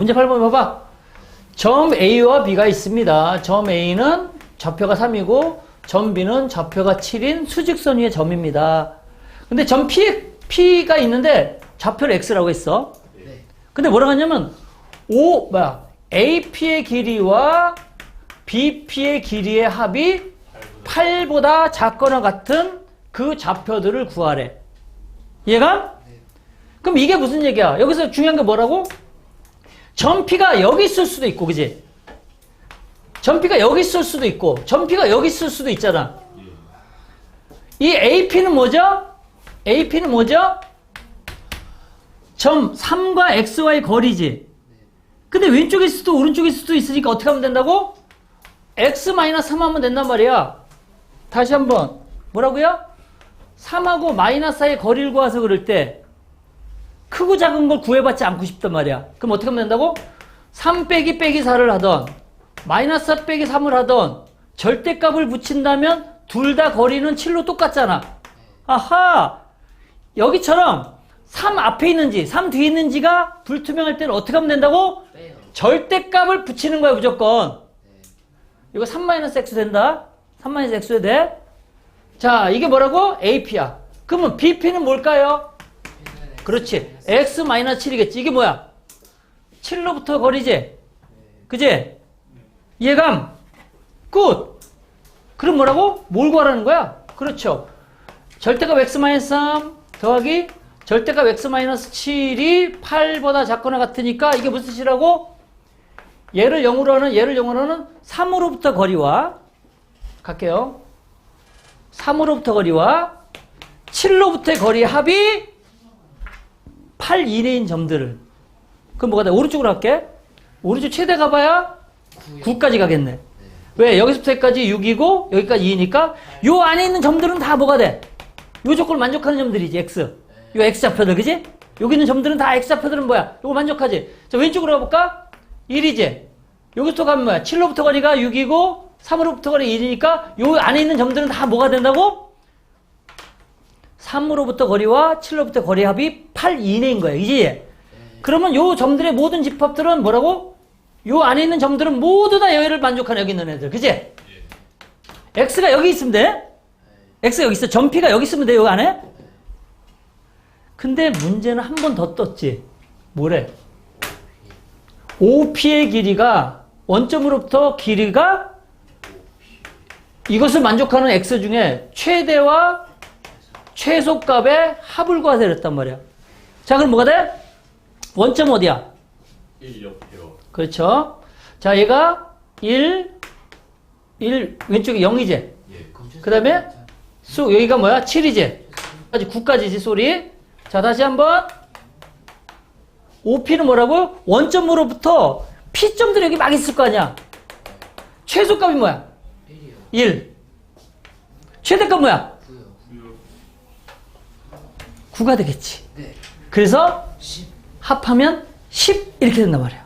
문제 8번 봐봐. 점 A와 B가 있습니다. 점 A는 좌표가 3이고 점 B는 좌표가 7인 수직선 위의 점입니다. 근데 점 P, P가 있는데 좌표를 X라고 했어. 네. 근데 뭐라고 하냐면 O 뭐야? AP의 길이와 BP의 길이의 합이 8보다 작거나 같은 그 좌표들을 구하래. 얘가? 그럼 이게 무슨 얘기야? 여기서 중요한 게 뭐라고? 점피가 여기 있을 수도 있고, 그지? 점피가 여기 있을 수도 있고, 점피가 여기 있을 수도 있잖아. 이 AP는 뭐죠? AP는 뭐죠? 점 3과 XY 거리지. 근데 있을 수도 오른쪽에 있을 수도 있으니까 어떻게 하면 된다고? X-3 하면 된단 말이야. 다시 한번. 뭐라고요? 3하고 마이너스 사이의 거리를 구해서 그럴 때 크고 작은 걸 구해받지 않고 싶단 말이야. 그럼 어떻게 하면 된다고? 3 빼기 빼기 4를 하던 마이너스 4 빼기 3을 하던 절대값을 붙인다면 둘 다 거리는 7로 똑같잖아. 아하! 여기처럼 3 앞에 있는지 3 뒤에 있는지가 불투명할 때는 어떻게 하면 된다고? 빼요. 절대값을 붙이는 거야 무조건. 이거 3-x 된다. 3-x 돼. 자 이게 뭐라고? AP야. 그러면 BP는 뭘까요? 그렇지. x-7이겠지. 이게 뭐야? 7로부터 거리지? 그지? 이해감? 굿! 그럼 뭐라고? 뭘 구하라는 거야? 그렇죠. 절대값 x-3 더하기 절대값 x-7이 8보다 작거나 같으니까 이게 무슨 뜻이라고? 얘를 0으로 하는 얘를 0으로 하는 3으로부터 거리와 갈게요. 3으로부터 거리와 7로부터의 거리의 합이 8 이내인 점들을 그럼 뭐가 돼? 오른쪽으로 할게. 오른쪽 최대 가봐야 9까지 가겠네. 왜? 여기서부터 여기까지 6이고 여기까지 2니까 요 안에 있는 점들은 다 뭐가 돼? 요 조건을 만족하는 점들이지 X. 요 X 좌표들 그지? 여기 있는 점들은 다 X 좌표들은 뭐야? 요거 만족하지? 자 왼쪽으로 가볼까? 1이지? 여기부터 가면 뭐야? 7로부터 거리가 6이고 3으로부터 거리 1이니까 요 안에 있는 점들은 다 뭐가 된다고? 3으로부터 거리와 7로부터 거리 합이 8 이내인 거예요. 이제 그러면 요 점들의 모든 집합들은 뭐라고? 요 안에 있는 점들은 모두 다 얘를 만족하는 여기 있는 애들. 그지? X가 여기 있으면 돼? X가 여기 있어. 점피가 여기 있으면 돼, 여기 안에? 근데 문제는 한 번 더 떴지. 뭐래? OP의 길이가 원점으로부터 길이가 이것을 만족하는 X 중에 최대와 최소값의 합을 구하세요 그랬단 말이야. 자, 그럼 뭐가 돼? 원점 어디야? 1 옆에요. 그렇죠. 자, 얘가 1, 1, 왼쪽에 0이지. 예. 그 다음에 수, 여기가 뭐야? 7이지. 까지 9까지지, 소리. 자, 다시 한번. OP는 뭐라고? 원점으로부터 P점들이 여기 막 있을 거 아니야? 최소값이 뭐야? 1이요. 1. 최대값 뭐야? 9요. 9가 되겠지. 네. 그래서 10. 합하면 10 이렇게 된단 말이야.